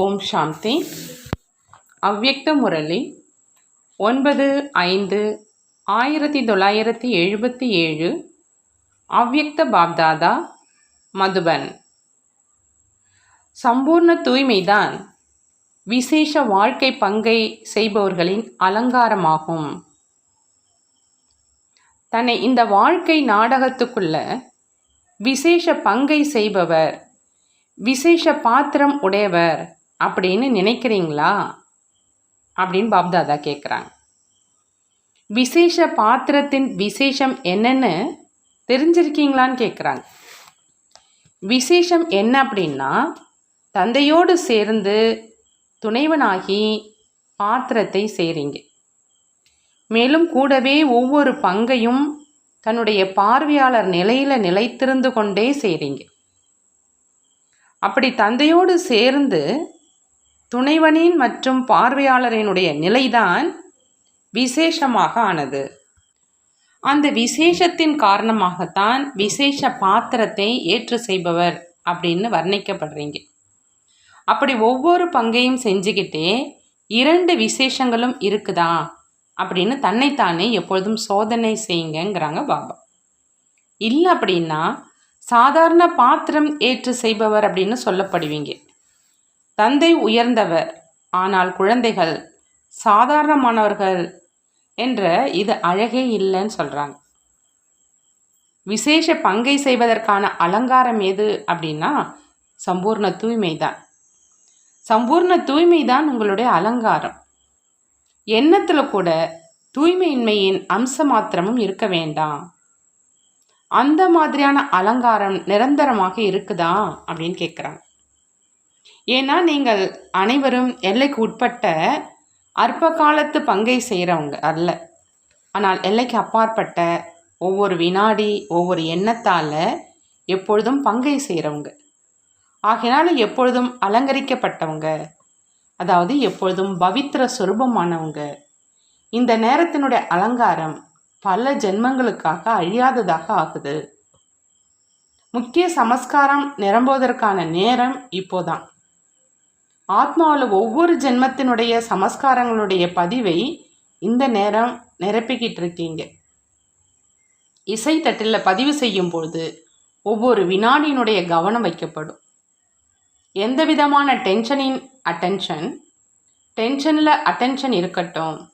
ஓம் சாந்தி. அவ்யக்த முரளி ஒன்பது ஐந்து ஆயிரத்தி தொள்ளாயிரத்தி எழுபத்தி ஏழு அவ்யக்த பாப்தாதா மதுபன். சம்பூர்ண தூய்மைதான் விசேஷ வாழ்க்கை பங்கை செய்பவர்களின் அலங்காரமாகும். தன்னை இந்த வாழ்க்கை நாடகத்துக்குள்ள விசேஷ பங்கை செய்பவர் விசேஷ பாத்திரம் உடையவர் அப்படின்னு நினைக்கிறீங்களா? அப்படின்னு பாப்தாதா கேட்குறாங்க விசேஷ பாத்திரத்தின் விசேஷம் என்னன்னு தெரிஞ்சிருக்கீங்களான்னு கேட்குறாங்க விசேஷம் என்ன அப்படின்னா தந்தையோடு சேர்ந்து துணைவனாகி பாத்திரத்தை செய்கிறீங்க மேலும் கூடவே ஒவ்வொரு பங்கையும் தன்னுடைய பார்வையாளர் நிலையில் நிலைத்திருந்து கொண்டே செய்கிறீங்க அப்படி தந்தையோடு சேர்ந்து துணைவனின் மற்றும் பார்வையாளரினுடைய நிலைதான் விசேஷமாக ஆனது. அந்த விசேஷத்தின் காரணமாகத்தான் விசேஷ பாத்திரத்தை ஏற்று செய்பவர் அப்படின்னு வர்ணிக்கப்படுறீங்க. அப்படி ஒவ்வொரு பங்கையும் செஞ்சுக்கிட்டே இரண்டு விசேஷங்களும் இருக்குதா அப்படின்னு தன்னைத்தானே எப்பொழுதும் சோதனை செய்யுங்கங்கிறாங்க பாபா. இல்லை அப்படின்னா சாதாரண பாத்திரம் ஏற்று செய்பவர் அப்படின்னு சொல்லப்படுவீங்க. தந்தை உயர்ந்தவர். ஆனால் குழந்தைகள் சாதாரணமானவர்கள் என்ற இது அழகே இல்லைன்னு சொல்கிறாங்க விசேஷ பங்கை செய்வதற்கான அலங்காரம் எது அப்படின்னா சம்பூர்ண தூய்மை தான் சம்பூர்ண தூய்மை தான் உங்களுடைய அலங்காரம். எண்ணத்தில் கூட தூய்மையின்மையின் அம்ச மாத்திரமும் இருக்க வேண்டாம். அந்த மாதிரியான அலங்காரம் நிரந்தரமாக இருக்குதா அப்படின்னு கேட்குறாங்க ஏன்னா நீங்கள் அனைவரும் எல்லைக்கு உட்பட்ட அற்ப காலத்து பங்கை செய்கிறவங்க அல்ல. ஆனால் எல்லைக்கு அப்பாற்பட்ட ஒவ்வொரு வினாடி ஒவ்வொரு எண்ணத்தால் எப்பொழுதும் பங்கை செய்கிறவங்க ஆகையினால எப்பொழுதும் அலங்கரிக்கப்பட்டவங்க அதாவது எப்பொழுதும் பவித்திர சுரூபமானவங்க. இந்த நேரத்தினுடைய அலங்காரம் பல ஜென்மங்களுக்காக அழியாததாக ஆகுது. முக்கிய சமஸ்காரம் நிரம்புவதற்கான நேரம் இப்போதான். ஆத்மாவில் ஒவ்வொரு ஜென்மத்தினுடைய சமஸ்காரங்களுடைய பதிவை இந்த நேரம் நிரப்பிக்கிட்டு இருக்கீங்க. இசை தட்டில் பதிவு செய்யும் பொழுது ஒவ்வொரு வினாடியினுடைய கவனம் வைக்கப்படும். எந்த விதமான டென்ஷனின் அட்டென்ஷன்? டென்ஷனில் அட்டென்ஷன் இருக்கட்டும்.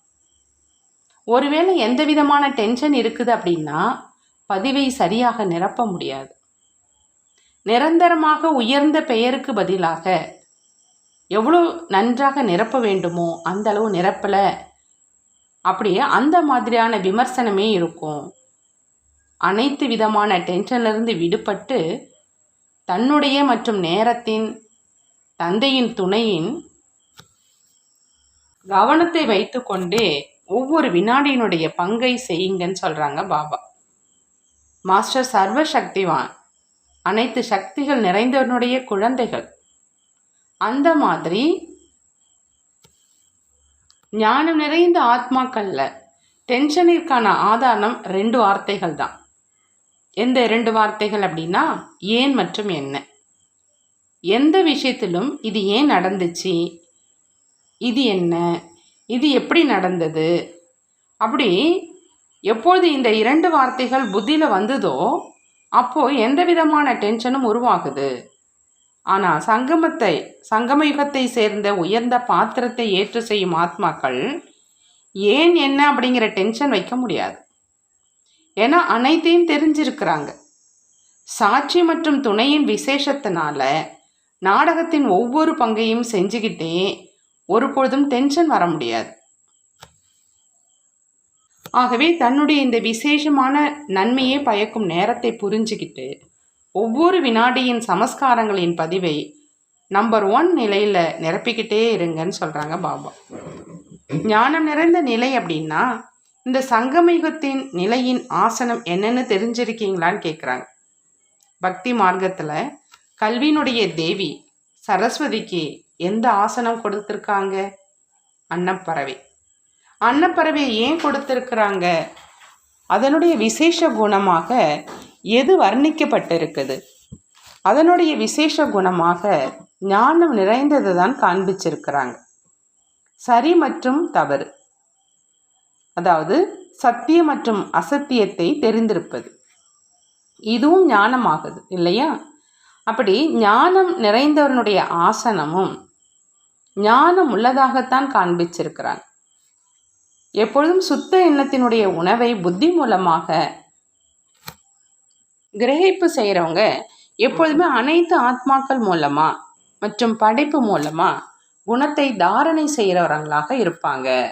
ஒருவேளை எந்த விதமான டென்ஷன் இருக்குது அப்படின்னா பதிவை சரியாக நிரப்ப முடியாது. நிரந்தரமாக உயர்ந்த பெயருக்கு பதிலாக எவ்வளோ நன்றாக நிரப்ப வேண்டுமோ அந்த அளவு நிரப்பலை. அப்படியே அந்த மாதிரியான விமர்சனமே இருக்கும். அனைத்து விதமான டென்ஷன்லேருந்து விடுபட்டு தன்னுடைய மற்றும் நேரத்தின் தந்தையின் துணையின் கவனத்தை வைத்துக்கொண்டே ஒவ்வொரு வினாடியினுடைய பங்கை செய்யுங்கன்னு சொல்கிறாங்க பாபா. மாஸ்டர் சர்வ சக்திவான் அனைத்து சக்திகள் நிறைந்தவனுடைய குழந்தைகள். அந்த மாதிரி ஞானம் நிறைந்த ஆத்மாக்கள்ல டென்ஷனிற்கான ஆதாரம் ரெண்டு வார்த்தைகள் தான். எந்த இரண்டு வார்த்தைகள் அப்படின்னா ஏன் மற்றும் என்ன. எந்த விஷயத்திலும் இது ஏன் நடந்துச்சு? இது என்ன? இது எப்படி நடந்தது? அப்படி எப்பொழுது இந்த இரண்டு வார்த்தைகள் புத்தியில் வந்ததோ அப்போது எந்த விதமான டென்ஷனும் உருவாகுது? ஆனால் சங்கமத்தை சங்கம யுகத்தை சேர்ந்த உயர்ந்த பாத்திரத்தை ஏற்று செய்யும் ஆத்மாக்கள் ஏன் என்ன அப்படிங்கிற டென்ஷன் வைக்க முடியாது. ஏன்னா அனைத்தையும் தெரிஞ்சிருக்கிறாங்க. சாட்சி மற்றும் துணையின் விசேஷத்தினால நாடகத்தின் ஒவ்வொரு பங்கையும் செஞ்சுக்கிட்டே ஒருபொழுதும் டென்ஷன் வர முடியாது. ஆகவே தன்னுடைய இந்த விசேஷமான நன்மையே பயக்கும் நேரத்தை புரிஞ்சுக்கிட்டு ஒவ்வொரு வினாடியின் சமஸ்காரங்களின் பதிவை நம்பர் ஒன் நிலையில் நிரப்பிக்கிட்டே இருங்கன்னு சொல்கிறாங்க பாபா. ஞானம் நிறைந்த நிலை அப்படின்னா இந்த சங்கமயுகத்தின் நிலையின் ஆசனம் என்னன்னு தெரிஞ்சிருக்கீங்களான்னு கேட்குறாங்க பக்தி மார்க்கத்தில் கல்வியினுடைய தேவி சரஸ்வதிக்கு எந்த ஆசனம் கொடுத்துருக்காங்க? அன்னப்பறவை. அன்னப்பறவையை ஏன் கொடுத்துருக்குறாங்க? அதனுடைய விசேஷ குணமாக எது வர்ணிக்கப்பட்டிருக்குது? அதனுடைய விசேஷ குணமாக ஞானம் நிறைந்ததை தான் காண்பிச்சிருக்கிறாங்க. சரி மற்றும் தவறு. அதாவது சத்தியம் மற்றும் அசத்தியத்தை தெரிந்திருப்பது. இதுவும் ஞானமாகுது இல்லையா? அப்படி ஞானம் நிறைந்தவனுடைய ஆசனமும் ஞானம் உள்ளதாகத்தான் காண்பிச்சிருக்கிறான் எப்பொழுதும் சுத்த எண்ணத்தினுடைய உணவை புத்தி மூலமாக கிரகிப்பு செய்கிறவங்க எப்பொழுதுமே அனைத்து ஆத்மாக்கள் மூலமா மற்றும் படைப்பு மூலமா குணத்தை தாரணை செய்கிறவர்களாக இருப்பாங்க.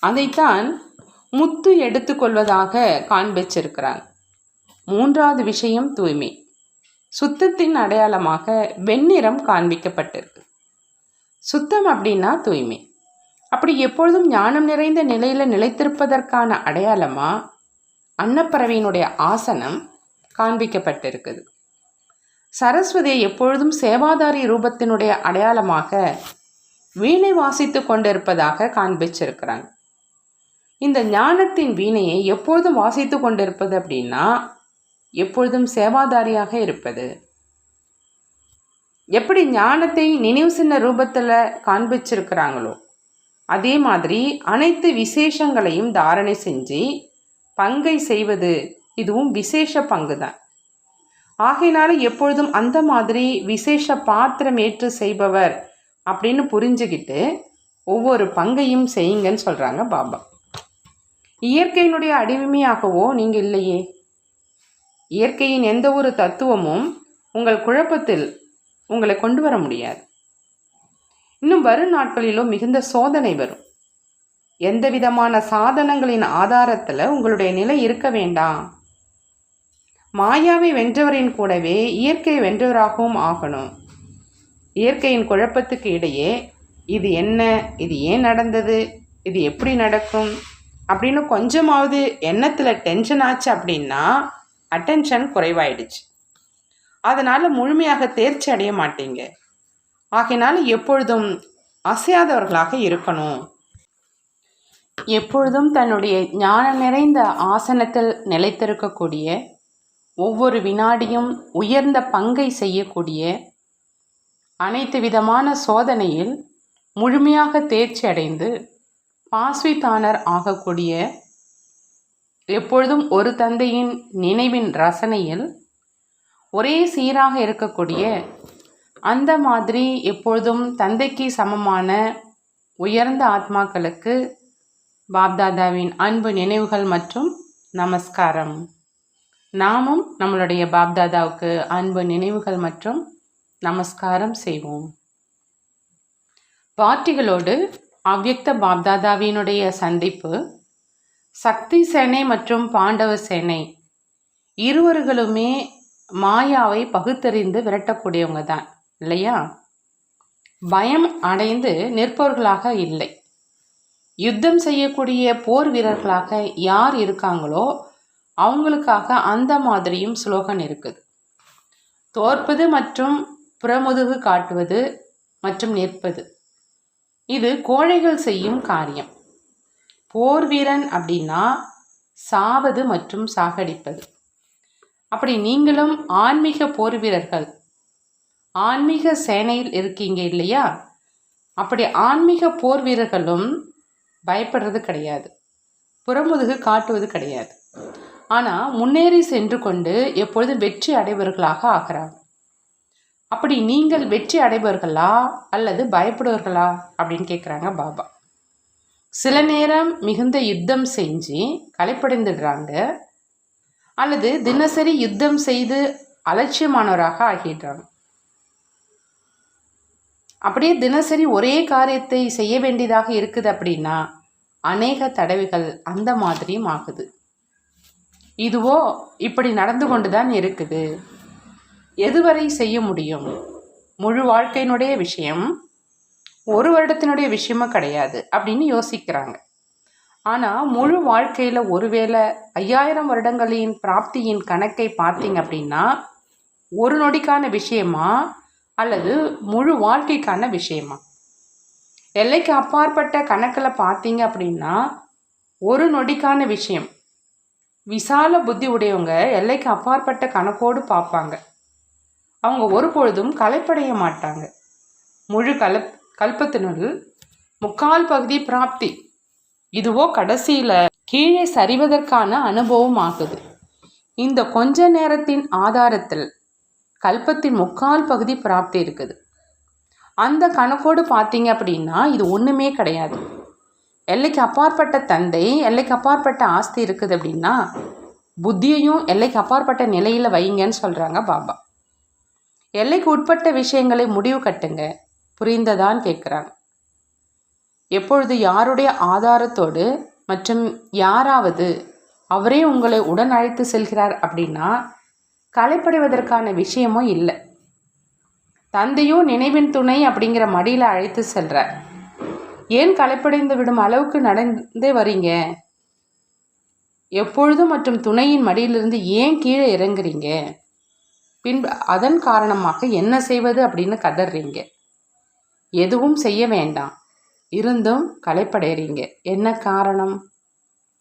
அதைத்தான் முத்து எடுத்துக்கொள்வதாக காண்பிச்சிருக்கிறாங்க. மூன்றாவது விஷயம் தூய்மை. சுத்தத்தின் அடையாளமாக வெண்ணிறம் காண்பிக்கப்பட்டிருக்கு. சுத்தம் அப்படின்னா தூய்மை. அப்படி எப்பொழுதும் ஞானம் நிறைந்த நிலையில் நிலைத்திருப்பதற்கான அடையாளமா அன்னப்பறவையினுடைய ஆசனம் காண்பிக்கப்பட்டிருக்குது. சரஸ்வதியை எப்பொழுதும் சேவாதாரி ரூபத்தினுடைய அடையாளமாக வீணை வாசித்து கொண்டிருப்பதாக காண்பிச்சிருக்கிறாங்க. இந்த ஞானத்தின் வீணையை எப்பொழுதும் வாசித்து கொண்டிருப்பது அப்படின்னா எப்பொழுதும் சேவாதாரியாக இருப்பது. எப்படி ஞானத்தை நினைவு சின்ன ரூபத்தில் காண்பிச்சிருக்கிறாங்களோ அதே மாதிரி அனைத்து விசேஷங்களையும் தாரணை செஞ்சு பங்கை செய்வது இதுவும் விசேஷ பங்கு தான் ஆகையினால எப்பொழுதும் அந்த மாதிரி விசேஷ பாத்திரம் ஏற்று செய்பவர் அப்படின்னு புரிஞ்சுக்கிட்டு ஒவ்வொரு பங்கையும் செய்யுங்கன்னு சொல்கிறாங்க பாபா. இயற்கையினுடைய அடிமையாகவோ நீங்கள் இல்லையே. இயற்கையின் எந்த ஒரு தத்துவமும் உங்கள் குழப்பத்தில் உங்களை கொண்டு வர முடியாது. இன்னும் வரும் நாட்களிலும் மிகுந்த சோதனை வரும். எந்த விதமான சாதனங்களின் ஆதாரத்தில் உங்களுடைய நிலை இருக்க வேண்டாம். மாயாவை வென்றவரின் கூடவே இயற்கையை வென்றவராகவும் ஆகணும். இயற்கையின் குழப்பத்துக்கு இடையே இது என்ன இது ஏன் நடந்தது இது எப்படி நடக்கும் அப்படின்னு கொஞ்சமாவது எண்ணத்தில் டென்ஷன் ஆச்சு அப்படின்னா அட்டென்ஷன் குறைவாயிடுச்சு. அதனால் முழுமையாக தேர்ச்சி அடைய மாட்டீங்க. ஆகையினால எப்பொழுதும் அசையாதவர்களாக இருக்கணும். எப்பொழுதும் தன்னுடைய ஞானம் நிறைந்த ஆசனத்தில் நிலைத்திருக்கக்கூடிய ஒவ்வொரு வினாடியும் உயர்ந்த பங்கை செய்யக்கூடிய அனைத்து விதமான சோதனையில் முழுமையாக தேர்ச்சி அடைந்து பாஸ்வித்தானர் ஆகக்கூடிய எப்பொழுதும் ஒரு தந்தையின் நினைவின் ரசனையில் ஒரே சீராக இருக்கக்கூடிய அந்த மாதிரி எப்பொழுதும் தந்தைக்கு சமமான உயர்ந்த ஆத்மாக்களுக்கு பாப்தாதாவின் அன்பு நினைவுகள் மற்றும் நமஸ்காரம். நாமும் நம்மளுடைய பாப்தாதாவுக்கு அன்பு நினைவுகள் மற்றும் நமஸ்காரம் செய்வோம். பாட்டிகளோடு அவ்யக்த பாப்தாதாவினுடைய சந்திப்பு சக்தி சேனை மற்றும் பாண்டவ சேனை இருவர்களுமே மாயாவை பகுத்தறிந்து விரட்டக்கூடியவங்க தான் இல்லையா? பயம் அடைந்து நிற்பவர்களாக இல்லை. யுத்தம் செய்யக்கூடிய போர் வீரர்களாக யார் இருக்காங்களோ அவங்களுக்காக அந்த மாதிரியும் ஸ்லோகன் இருக்குது. தோற்பது மற்றும் புறமுதுகு காட்டுவது மற்றும் நிற்பது. இது கோழைகள் செய்யும் காரியம். போர் வீரன் அப்படின்னா சாவது மற்றும் சாகடிப்பது. அப்படி நீங்களும் ஆன்மீக போர் வீரர்கள் ஆன்மீக சேனையில் இருக்கீங்க இல்லையா? அப்படி ஆன்மீக போர் வீரர்களும் பயப்படுறது கிடையாது. புறமுதுகு காட்டுவது கிடையாது. ஆனால் முன்னேறி சென்று கொண்டு எப்பொழுதும் வெற்றி அடைவர்களாக ஆகிறாங்க அப்படி நீங்கள் வெற்றி அடைபவர்களா? அல்லது பயப்படுவர்களா அப்படின்னு கேட்குறாங்க பாபா. சில நேரம் மிகுந்த யுத்தம் செஞ்சு களைப்படைந்துடுறாங்க. அல்லது தினசரி யுத்தம் செய்து அலட்சியமானவராக ஆகிடுறாங்க. அப்படியே தினசரி ஒரே காரியத்தை செய்ய வேண்டியதாக இருக்குது அப்படின்னா அநேக தடவைகள் அந்த மாதிரியும் ஆகுது. இதுவோ இப்படி நடந்து கொண்டு தான் இருக்குது. எதுவரை செய்ய முடியும்? முழு வாழ்க்கையினுடைய விஷயம் ஒரு வருடத்தினுடைய விஷயமும் கிடையாது அப்படின்னு யோசிக்கிறாங்க. ஆனால் முழு வாழ்க்கையில் ஒருவேளை ஐயாயிரம் வருடங்களின் பிராப்தியின் கணக்கை பார்த்தீங்க அப்படின்னா ஒரு நொடிக்கான விஷயமா அல்லது முழு வாழ்க்கைக்கான விஷயமா? எல்லைக்கு அப்பாற்பட்ட கணக்கில் பார்த்தீங்க அப்படின்னா ஒரு நொடிக்கான விஷயம். விசால புத்தி உடையவங்க எல்லைக்கு அப்பாற்பட்ட கணக்கோடு பார்ப்பாங்க. அவங்க ஒருபொழுதும் களைப்படைய மாட்டாங்க. முழு கலப் கல்பத்தினுள் முக்கால் பகுதி பிராப்தி. இதுவோ கடைசியில் கீழே சரிவதற்கான அனுபவம் ஆகுது இந்த கொஞ்ச நேரத்தின் ஆதாரத்தில் கல்பத்தின் முக்கால் பகுதி பிராப்தி இருக்குது. அந்த கணக்கோடு பார்த்தீங்க அப்படின்னா இது ஒன்றுமே கிடையாது. எல்லைக்கு அப்பாற்பட்ட தந்தை எல்லைக்கு அப்பாற்பட்ட ஆஸ்தி இருக்குது அப்படின்னா புத்தியையும் எல்லைக்கு அப்பாற்பட்ட நிலையில் வைங்கன்னு சொல்கிறாங்க பாபா. எல்லைக்கு உட்பட்ட விஷயங்களை முடிவு கட்டுங்க. புரிந்ததான்னு கேட்குறாங்க எப்பொழுது யாருடைய ஆதாரத்தோடு மற்றும் யாராவது அவரே உங்களை உடன் அழைத்து செல்கிறார் அப்படின்னா களைப்படைவதற்கான விஷயமும் இல்லை. தந்தையோ நினைவின் துணை அப்படிங்கிற மடியில் அழைத்து செல்கிறார் ஏன் களைப்படைந்து விடும் அளவுக்கு நடந்தே வரீங்க? எப்பொழுதும் மற்றும் துணையின் மடியிலிருந்து ஏன் கீழே இறங்குறீங்க? பின்பு அதன் காரணமாக என்ன செய்வது அப்படின்னு கதறீங்க. எதுவும் செய்ய வேண்டாம். இருந்தும் களைப்படைறீங்க என்ன காரணம்?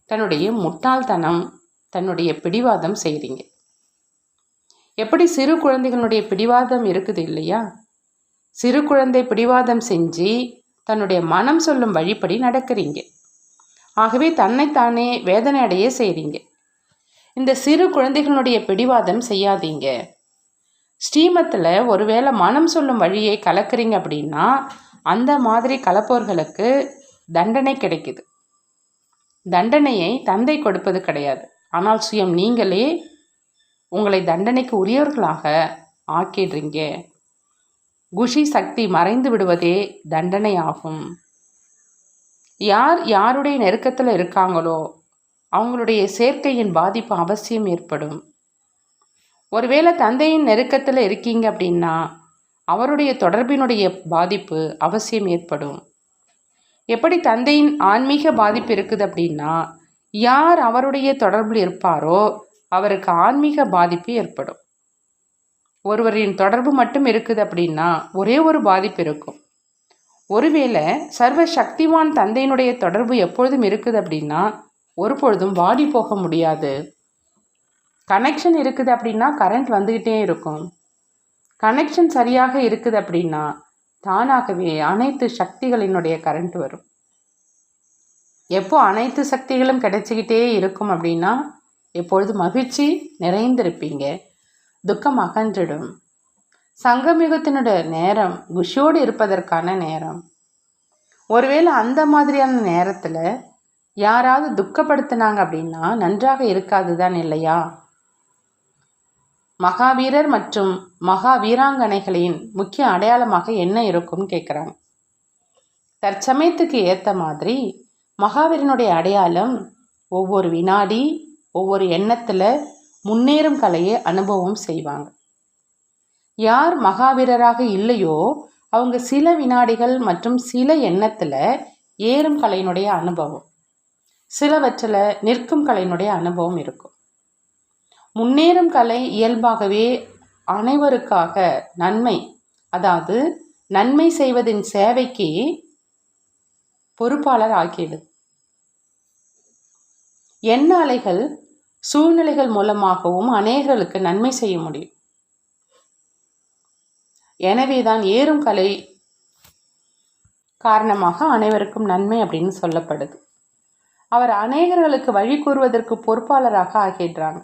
தன்னுடைய முட்டாள்தனம் தன்னுடைய பிடிவாதம் செய்கிறீங்க எப்படி சிறு குழந்தைகளுடைய பிடிவாதம் இருக்குது இல்லையா? சிறு குழந்தை பிடிவாதம் செஞ்சு தன்னுடைய மனம் சொல்லும் வழிப்படி நடக்கிறீங்க. ஆகவே தன்னைத்தானே வேதனை அடைய செய்கிறீங்க இந்த சிறு குழந்தைகளுடைய பிடிவாதம் செய்யாதீங்க. ஸ்ரீமத்தில் ஒருவேளை மனம் சொல்லும் வழியை கலக்கிறீங்க அப்படின்னா அந்த மாதிரி கலப்போர்களுக்கு தண்டனை கிடைக்குது. தண்டனையை தந்தை கொடுப்பது கிடையாது. ஆனால் சுயம் நீங்களே உங்களை தண்டனைக்கு உரியவர்களாக ஆக்கிடுறீங்க. குஷி சக்தி மறைந்து விடுவதே தண்டனை ஆகும் யார் யாருடைய நெருக்கத்தில் இருக்காங்களோ அவங்களுடைய சேர்க்கையின் பாதிப்பு அவசியம் ஏற்படும். ஒருவேளை தந்தையின் நெருக்கத்தில் இருக்கீங்க அப்படின்னா அவருடைய தொடர்பினுடைய பாதிப்பு அவசியம் ஏற்படும். எப்படி தந்தையின் ஆன்மீக பாதிப்பு இருக்குது அப்படின்னா யார் அவருடைய தொடர்பில் இருப்பாரோ அவருக்கு ஆன்மீக பாதிப்பு ஏற்படும். ஒருவரின் தொடர்பு மட்டும் இருக்குது அப்படின்னா ஒரே ஒரு பாதிப்பு இருக்கும். ஒருவேளை சர்வ சக்திவான் தந்தையினுடைய தொடர்பு எப்பொழுதும் இருக்குது அப்படின்னா ஒரு பொழுதும் வாடி போக முடியாது. கனெக்ஷன் இருக்குது அப்படின்னா கரண்ட் வந்துக்கிட்டே இருக்கும். கனெக்ஷன் சரியாக இருக்குது அப்படின்னா தானாகவே அனைத்து சக்திகளினுடைய கரண்ட் வரும். எப்போ அனைத்து சக்திகளும் கிடைச்சிக்கிட்டே இருக்கும் அப்படின்னா எப்பொழுது மகிழ்ச்சி நிறைந்திருப்பீங்க. துக்கம் அகன்றிடும். சங்கமிகத்தினுடைய நேரம் குஷியோடு இருப்பதற்கான நேரம். ஒருவேளை அந்த மாதிரியான நேரத்தில் யாராவது துக்கப்படுத்தினாங்க அப்படின்னா நன்றாக இருக்காது தான் இல்லையா? மகாவீரர் மற்றும் மகா வீராங்கனைகளின் முக்கிய அடையாளமாக என்ன இருக்கும்னு கேட்குறாங்க தற்சமயத்துக்கு ஏற்ற மாதிரி மகாவீரனுடைய அடையாளம் ஒவ்வொரு வினாடி ஒவ்வொரு எண்ணத்தில் முன்னேறும் கலையை அனுபவம் செய்வாங்க. யார் மகாவீரராக இல்லையோ அவங்க சில வினாடிகள் மற்றும் சில எண்ணத்தில் ஏறும் கலையினுடைய அனுபவம். சிலவற்றில் நிற்கும் கலையினுடைய அனுபவம் இருக்கும். முன்னேறும் கலை இயல்பாகவே அனைவருக்காக நன்மை அதாவது நன்மை செய்வதின் சேவைக்கு பொறுப்பாளர் ஆக்கியது எண்ண அலைகள் சூழ்நிலைகள் மூலமாகவும் அநேகர்களுக்கு நன்மை செய்ய முடியும். எனவேதான் ஏறும் கலை காரணமாக அனைவருக்கும் நன்மை அப்படின்னு சொல்லப்படுது. அவர் அநேகர்களுக்கு வழி கூறுவதற்கு பொறுப்பாளராக ஆகிடுறாங்க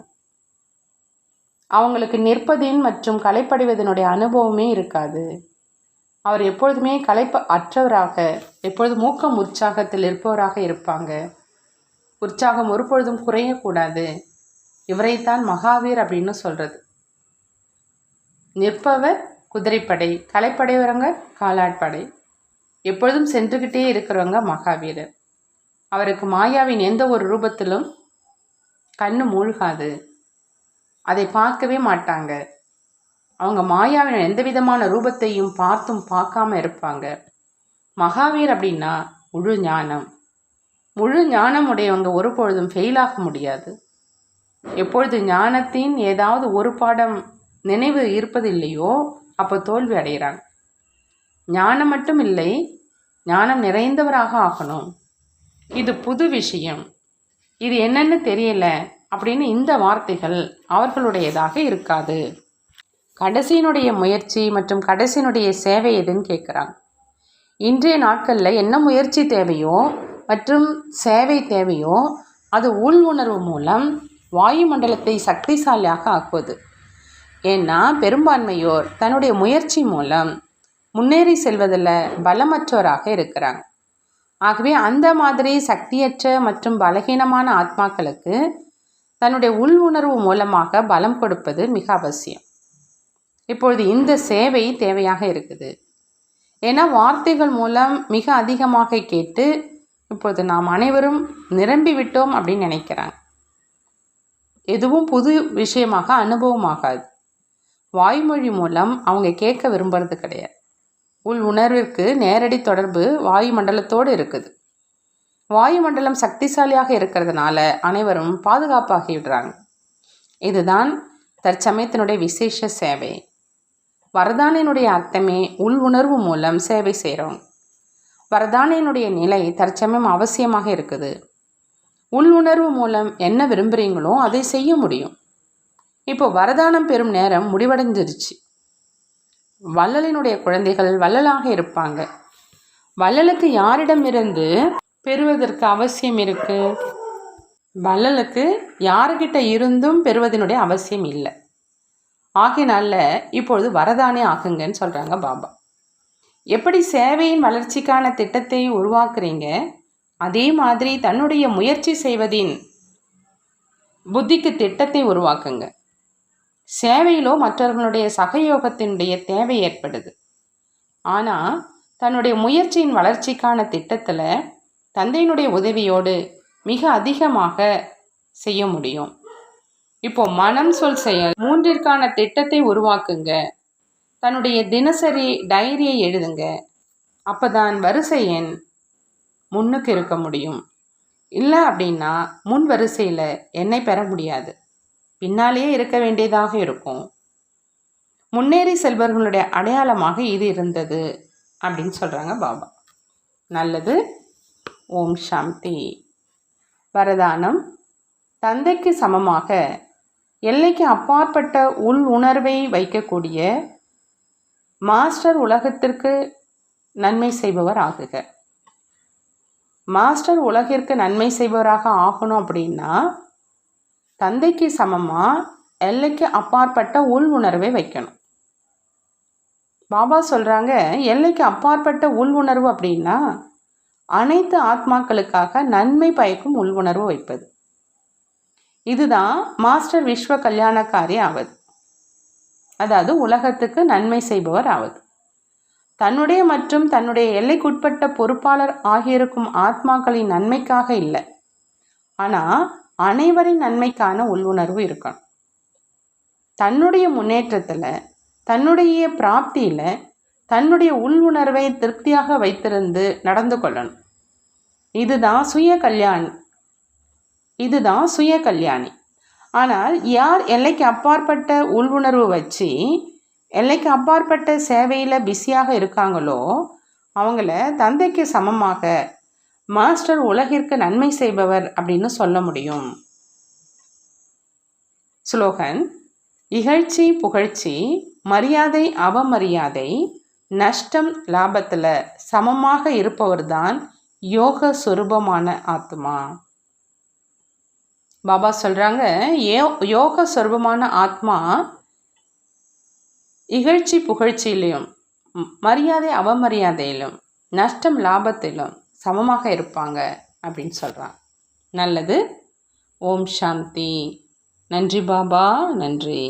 அவங்களுக்கு நிற்பதின் மற்றும் கலைப்படைவதனுடைய அனுபவமே இருக்காது. அவர் எப்பொழுதுமே கலைப்ப அற்றவராக எப்பொழுதும் மூக்கம் உற்சாகத்தில் இருப்பவராக இருப்பாங்க. உற்சாகம் ஒருபொழுதும் குறையக்கூடாது. இவரைத்தான் மகாவீர் அப்படின்னு சொல்கிறது நிற்பவர் குதிரைப்படை கலைப்படைவரங்க காலாட்படை. எப்பொழுதும் சென்றுக்கிட்டே இருக்கிறவங்க மகாவீரர் அவருக்கு மாயாவின் எந்த ஒரு ரூபத்திலும் கண்ணு மூழ்காது. அதை பார்க்கவே மாட்டாங்க. அவங்க மாயாவின் எந்த விதமான ரூபத்தையும் பார்த்தும் பார்க்காம இருப்பாங்க. மகாவீர் அப்படின்னா முழு ஞானம். முழு ஞானம் உடையவங்க ஒரு பொழுதும் ஃபெயிலாக முடியாது. எப்பொழுது ஞானத்தின் ஏதாவது ஒரு பாடம் நினைவு இருப்பதில்லையோ அப்போ தோல்வி அடைகிறாங்க ஞானம் மட்டும் இல்லை ஞானம் நிறைந்தவராக ஆகணும். இது புது விஷயம். இது என்னன்னு தெரியல அப்படின்னு இந்த வார்த்தைகள் அவர்களுடையதாக இருக்காது. கடைசியினுடைய முயற்சி மற்றும் கடைசியினுடைய சேவை எதுன்னு கேட்குறாங்க இன்றைய நாட்களில் என்ன முயற்சி தேவையோ மற்றும் சேவை தேவையோ அது உள் உணர்வு மூலம் வாயுமண்டலத்தை சக்திசாலியாக ஆக்குவது. ஏன்னா பெரும்பான்மையோர் தன்னுடைய முயற்சி மூலம் முன்னேறி செல்வதில் பலமற்றோராக இருக்கிறாங்க. ஆகவே அந்த மாதிரி சக்தியற்ற மற்றும் பலகீனமான ஆத்மாக்களுக்கு தன்னுடைய உள் உணர்வு மூலமாக பலம் கொடுப்பது மிக அவசியம். இப்பொழுது இந்த சேவை தேவையாக இருக்குது. ஏன்னா வார்த்தைகள் மூலம் மிக அதிகமாக கேட்டு இப்பொழுது நாம் அனைவரும் நிரம்பி விட்டோம் அப்படின்னு நினைக்கிறாங்க. எதுவும் புது விஷயமாக அனுபவமாகாது வாய்மொழி மூலம் அவங்க கேட்க விரும்புறது கிடையாது. உள் உணர்விற்கு நேரடி தொடர்பு வாயுமண்டலத்தோடு இருக்குது. வாயுமண்டலம் சக்திசாலியாக இருக்கிறதுனால அனைவரும் பாதுகாப்பாகிவிடுறாங்க இதுதான் தற்சமயத்தினுடைய விசேஷ சேவை. வரதானினுடைய அர்த்தமே உள் உணர்வு மூலம் சேவை செய்கிறோம் வரதானையினுடைய நிலை தற்சமயம் அவசியமாக இருக்குது. உள் உணர்வு மூலம் என்ன விரும்புகிறீங்களோ அதை செய்ய முடியும். இப்போ வரதானம் பெறும் நேரம் முடிவடைஞ்சிருச்சு. வள்ளலினுடைய குழந்தைகள் வள்ளலாக இருப்பாங்க. வள்ளலுக்கு யாரிடமிருந்து பெறுவதற்கு அவசியம் இருக்கு? வள்ளலுக்கு யாருக்கிட்ட இருந்தும் பெறுவதனுடைய அவசியம் இல்லை. ஆகையினால இப்பொழுது வரதானே ஆகுங்கன்னு சொல்கிறாங்க பாபா. எப்படி சேவையின் வளர்ச்சிக்கான திட்டத்தை உருவாக்குறீங்க? அதே மாதிரி தன்னுடைய முயற்சி செய்வதின் புத்திக்கு திட்டத்தை உருவாக்குங்க. சேவையிலோ மற்றவர்களுடைய சகயோகத்தினுடைய தேவை ஏற்படுது. ஆனால் தன்னுடைய முயற்சியின் வளர்ச்சிக்கான திட்டத்தில் தந்தையினுடைய உதவியோடு மிக அதிகமாக செய்ய முடியும். இப்போ மனம் சொல் செயல் மூன்றிற்கான திட்டத்தை உருவாக்குங்க. தன்னுடைய தினசரி டைரியை எழுதுங்க. அப்போதான் வரிசை எண் முன்னுக்கு இருக்க முடியும். இல்லை அப்படின்னா முன் வரிசையில் என்னை பெற முடியாது. பின்னாலேயே இருக்க வேண்டியதாக இருக்கும். முன்னேறி செல்பவர்களுடைய அடையாளமாக இது இருந்தது அப்படின்னு சொல்கிறாங்க பாபா. நல்லது. ஓம் சாந்தி. வரதானம். தந்தைக்கு சமமாக எல்லைக்கு அப்பாற்பட்ட உள் உணர்வை வைக்கக்கூடிய மாஸ்டர் உலகத்திற்கு நன்மை செய்பவர் ஆகுக. மாஸ்டர் உலகிற்கு நன்மை செய்பவராக ஆகணும் அப்படின்னா தந்தைக்கு சமமாக எல்லைக்கு அப்பாற்பட்ட உள் உணர்வை வைக்கணும். பாபா சொல்கிறாங்க எல்லைக்கு அப்பாற்பட்ட உள் உணர்வு அப்படின்னா அனைத்து ஆத்மாக்களுக்காக நன்மை பயக்கும் உள் உணர்வு வைப்பது. இதுதான் மாஸ்டர் விஸ்வ கல்யாணக்காரி ஆவது. அதாவது உலகத்துக்கு நன்மை செய்பவர் ஆவது. தன்னுடைய மற்றும் தன்னுடைய எல்லைக்குட்பட்ட பொறுப்பாளர் ஆகியிருக்கும் ஆத்மாக்களின் நன்மைக்காக இல்லை. ஆனால் அனைவரின் நன்மைக்கான உள்ளுணர்வு இருக்கணும். தன்னுடைய முன்னேற்றத்தில் தன்னுடைய பிராப்தியில் தன்னுடைய உள்ளுணர்வை திருப்தியாக வைத்திருந்து நடந்து கொள்ளணும். இதுதான் சுய கல்யாணி இதுதான் சுய கல்யாணி ஆனால் யார் எல்லைக்கு அப்பாற்பட்ட உள்வுணர்வு வச்சு எல்லைக்கு அப்பாற்பட்ட சேவையில் பிஸியாக இருக்காங்களோ அவங்கள தந்தைக்கு சமமாக மாஸ்டர் உலகிற்கு நன்மை செய்பவர் அப்படின்னு சொல்ல முடியும். ஸ்லோகன் இகழ்ச்சி புகழ்ச்சி மரியாதை அவமரியாதை நஷ்டம் லாபத்தில் சமமாக இருப்பவர்தான் யோக சுரூபமான ஆத்மா. பாபா சொல்கிறாங்க யோ யோக சொர்பமான ஆத்மா இகழ்ச்சி புகழ்ச்சியிலையும் மரியாதை அவமரியாதையிலும் நஷ்டம் லாபத்திலும் சமமாக இருப்பாங்க அப்படின்னு சொல்கிறான் நல்லது. ஓம் சாந்தி. நன்றி பாபா. நன்றி.